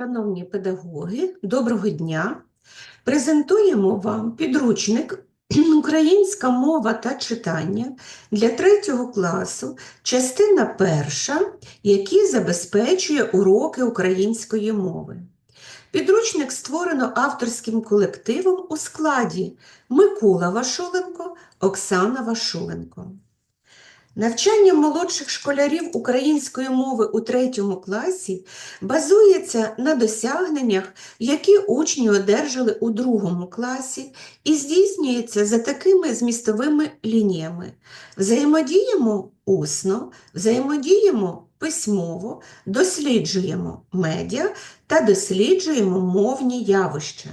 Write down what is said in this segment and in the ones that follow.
Шановні педагоги, доброго дня! Презентуємо вам підручник Українська мова та читання для третього класу, частина перша, який забезпечує уроки української мови. Підручник створено авторським колективом у складі Микола Вашуленко, Оксана Вашуленко. Навчання молодших школярів української мови у третьому класі базується на досягненнях, які учні одержали у другому класі, і здійснюється за такими змістовими лініями. Взаємодіємо усно, взаємодіємо письмово, досліджуємо медіа та досліджуємо мовні явища.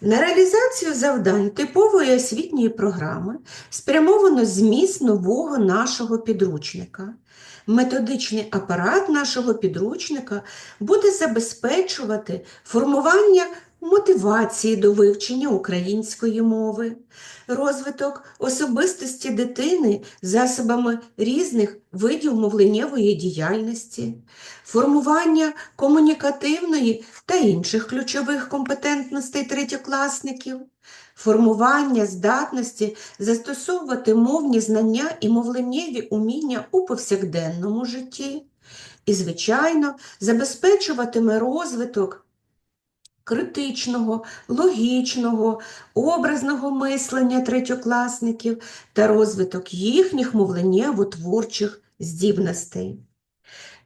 На реалізацію завдань типової освітньої програми спрямовано зміст нового нашого підручника. Методичний апарат нашого підручника буде забезпечувати формування мотивації до вивчення української мови, розвиток особистості дитини засобами різних видів мовленнєвої діяльності, формування комунікативної та інших ключових компетентностей третьокласників, формування здатності застосовувати мовні знання і мовленнєві уміння у повсякденному житті, і, звичайно, забезпечуватиме розвиток критичного, логічного, образного мислення третьокласників та розвиток їхніх мовленнєво-творчих здібностей.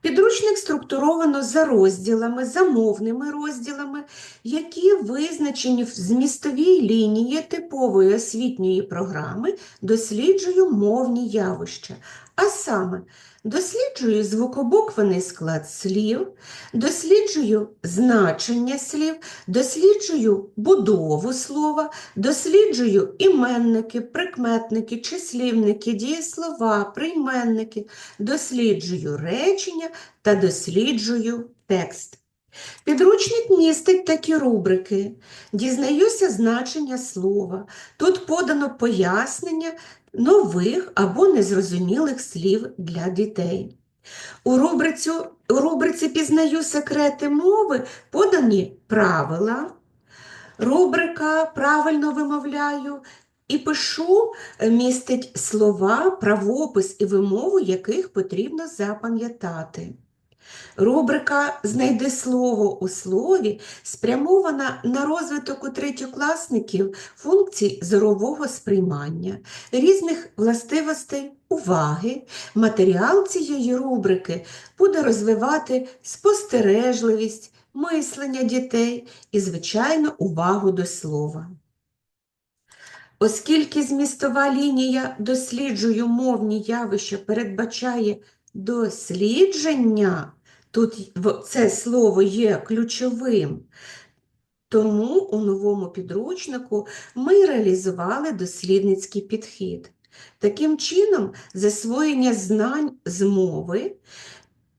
Підручник структуровано за розділами, за мовними розділами, які визначені в змістовій лінії типової освітньої програми «Досліджую мовні явища», а саме досліджую звукобуквений склад слів, досліджую значення слів, досліджую будову слова, досліджую іменники, прикметники, числівники, дієслова, прийменники, досліджую речення та досліджую текст. Підручник містить такі рубрики. Дізнаюся значення слова. Тут подано пояснення нових або незрозумілих слів для дітей. У рубриці, у рубриці Пізнаю секрети мови подані правила. Рубрика Правильно вимовляю і пишу містить слова, правопис і вимову, яких потрібно запам'ятати. Рубрика Знайди слово у слові спрямована на розвиток у третьокласників функцій зорового сприймання, різних властивостей уваги. Матеріал цієї рубрики буде розвивати спостережливість, мислення дітей і, звичайно, увагу до слова. Оскільки змістова лінія досліджую мовні явища передбачає дослідження, тут це слово є ключовим, тому у новому підручнику ми реалізували дослідницький підхід. Таким чином, засвоєння знань з мови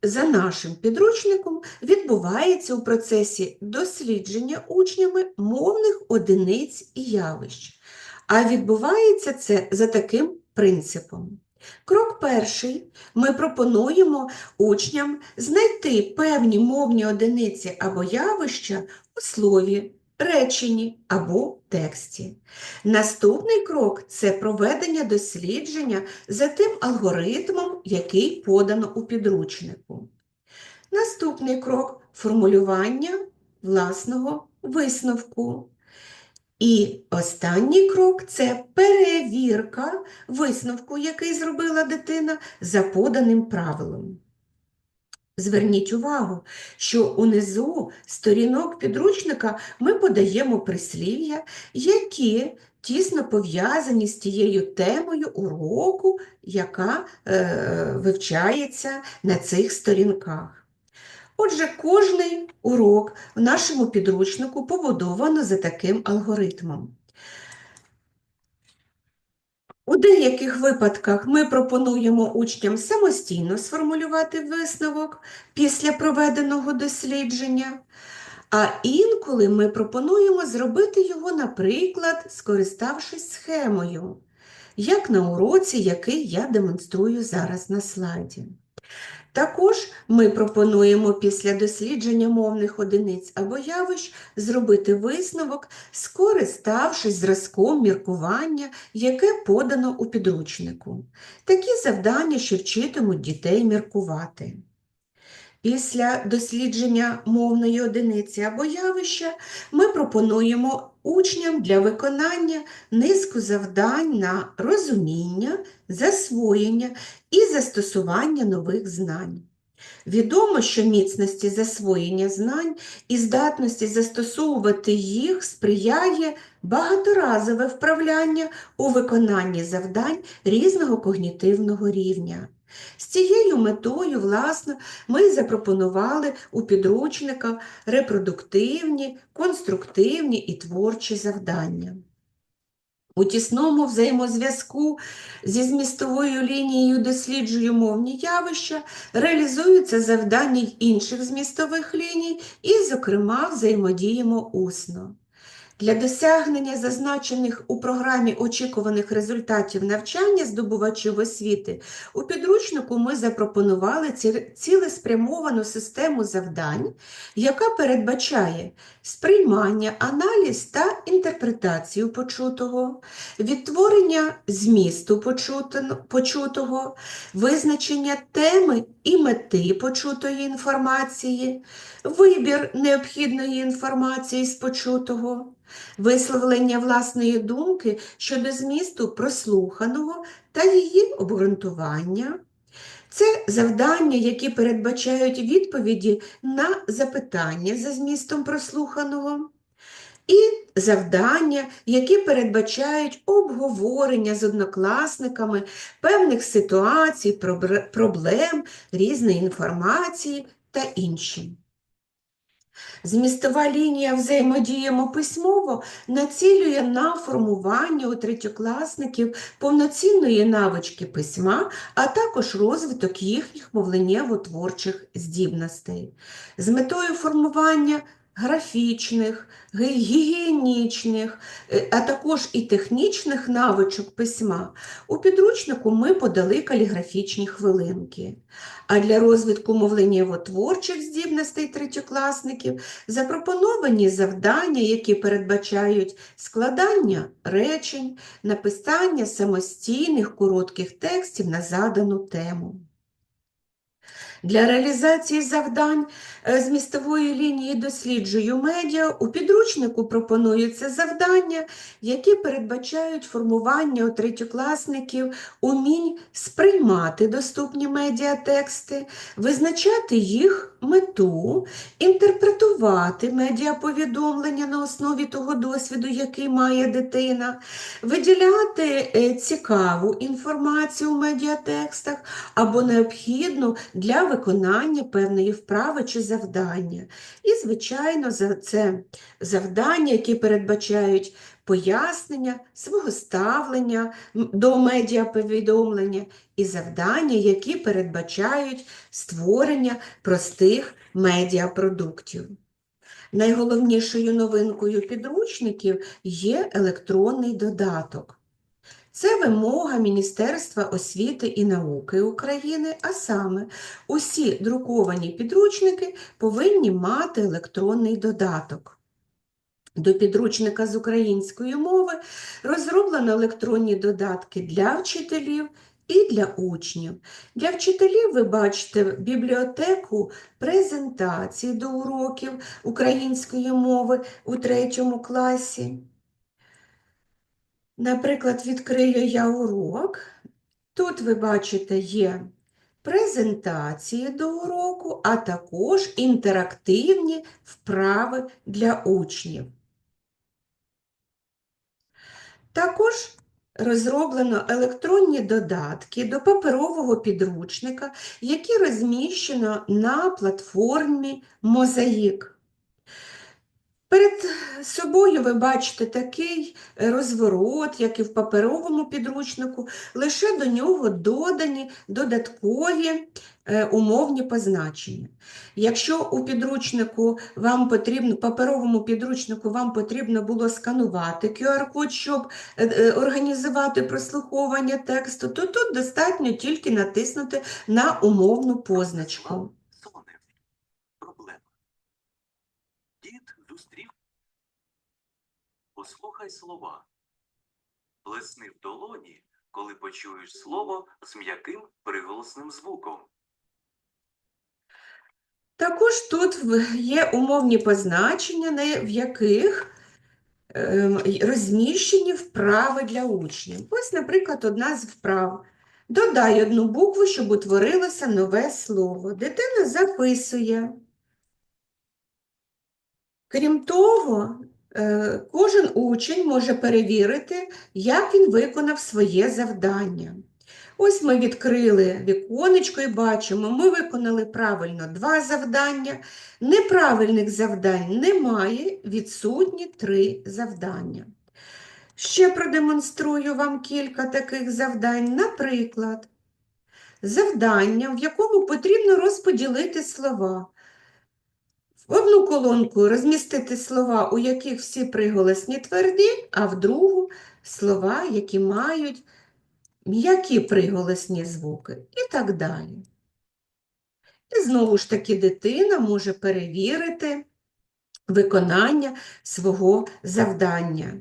за нашим підручником відбувається у процесі дослідження учнями мовних одиниць і явищ. А відбувається це за таким принципом. Крок перший. Ми пропонуємо учням знайти певні мовні одиниці або явища у слові, реченні або тексті. Наступний крок це проведення дослідження за тим алгоритмом, який подано у підручнику. Наступний крок формулювання власного висновку. І останній крок це перевірка висновку, який зробила дитина за поданим правилом. Зверніть увагу, що унизу сторінок підручника ми подаємо прислів'я, які тісно пов'язані з тією темою уроку, яка е, вивчається на цих сторінках. Отже, кожний урок в нашому підручнику побудовано за таким алгоритмом. У деяких випадках ми пропонуємо учням самостійно сформулювати висновок після проведеного дослідження, а інколи ми пропонуємо зробити його, наприклад, скориставшись схемою, як на уроці, який я демонструю зараз на слайді. Також ми пропонуємо після дослідження мовних одиниць або явищ зробити висновок, скориставшись зразком міркування, яке подано у підручнику. Такі завдання, що вчитимуть дітей міркувати. Після дослідження мовної одиниці або явища ми пропонуємо учням для виконання низку завдань на розуміння, засвоєння і застосування нових знань. Відомо, що міцності засвоєння знань і здатності застосовувати їх сприяє багаторазове вправляння у виконанні завдань різного когнітивного рівня. З цією метою, власне, ми запропонували у підручниках репродуктивні, конструктивні і творчі завдання. У тісному взаємозв'язку зі змістовою лінією досліджую мовні явища, реалізуються завдання інших змістових ліній і, зокрема, взаємодіємо усно. Для досягнення зазначених у програмі очікуваних результатів навчання здобувачів освіти у підручнику ми запропонували цілеспрямовану систему завдань, яка передбачає сприймання, аналіз та інтерпретацію почутого, відтворення змісту почутого, визначення теми і мети почутої інформації, вибір необхідної інформації з почутого, висловлення власної думки щодо змісту прослуханого та її обґрунтування. Це завдання, які передбачають відповіді на запитання за змістом прослуханого, і завдання, які передбачають обговорення з однокласниками певних ситуацій, проблем, різної інформації та інші. Змістова лінія взаємодіємо письмово націлює на формування у третьокласників повноцінної навички письма, а також розвиток їхніх мовленнєво-творчих здібностей. З метою формування графічних, гігієнічних, е, а також і технічних навичок письма у підручнику ми подали каліграфічні хвилинки. А для розвитку мовленнєво-творчих здібностей третьокласників запропоновані завдання, які передбачають складання речень, написання самостійних коротких текстів на задану тему. Для реалізації завдань е, змістової лінії досліджую медіа. У підручнику пропонуються завдання, які передбачають формування у третьокласників. Умінь сприймати доступні медіатексти, визначати їх мету, інтерпретувати медіаповідомлення на основі того досвіду, який має дитина, виділяти е, цікаву інформацію у медіатекстах або необхідну для виконання певної вправи чи завдання. І, звичайно, це завдання, які передбачають пояснення свого ставлення до медіаповідомлення, і завдання, які передбачають створення простих медіапродуктів. Найголовнішою новинкою підручників є електронний додаток. Це вимога Міністерства освіти і науки України, а саме усі друковані підручники повинні мати електронний додаток. До підручника з української мови розроблено електронні додатки для вчителів і для учнів. Для вчителів ви бачите бібліотеку презентацій до уроків української мови у третьому класі. Наприклад, відкрию я урок. Тут ви бачите є презентації до уроку, а також інтерактивні вправи для учнів. Також розроблено електронні додатки до паперового підручника, які розміщено на платформі Мозаїк. Перед собою ви бачите такий е, розворот, як і в паперовому підручнику, лише до нього додані додаткові е, умовні позначення. Якщо у підручнику вам потрібно, паперовому підручнику вам потрібно було сканувати QR-код, щоб е, організувати прослуховування тексту, то тут достатньо тільки натиснути на умовну позначку. Послухай слова. Плесни в долоні, коли почуєш слово з м'яким приголосним звуком. Також тут є умовні позначення, в яких ем, розміщені вправи для учнів. Ось, наприклад, одна з вправ. Додай одну букву, щоб утворилося нове слово. Дитина записує. Крім того, кожен учень може перевірити, як він виконав своє завдання. Ось ми відкрили віконечко і бачимо, ми виконали правильно два завдання. Неправильних завдань немає, відсутні три завдання. Ще продемонструю вам кілька таких завдань. Наприклад, завдання, в якому потрібно розподілити слова. В одну колонку розмістити слова, у яких всі приголосні тверді, а в другу слова, які мають м'які приголосні звуки і так далі. І знову ж таки дитина може перевірити виконання свого завдання.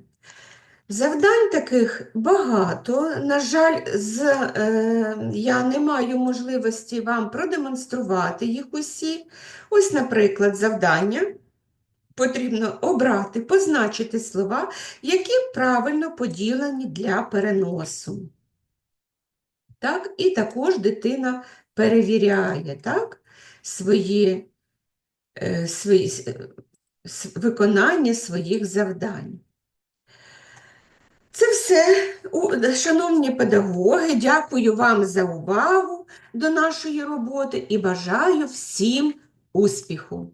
Завдань таких багато. На жаль, з, е, я не маю можливості вам продемонструвати їх усі. Ось, наприклад, завдання. Потрібно обрати, позначити слова, які правильно поділені для переносу. Так? І також дитина перевіряє так? свої, е, свої, виконання своїх завдань. Це все, шановні педагоги, дякую вам за увагу до нашої роботи і бажаю всім успіху!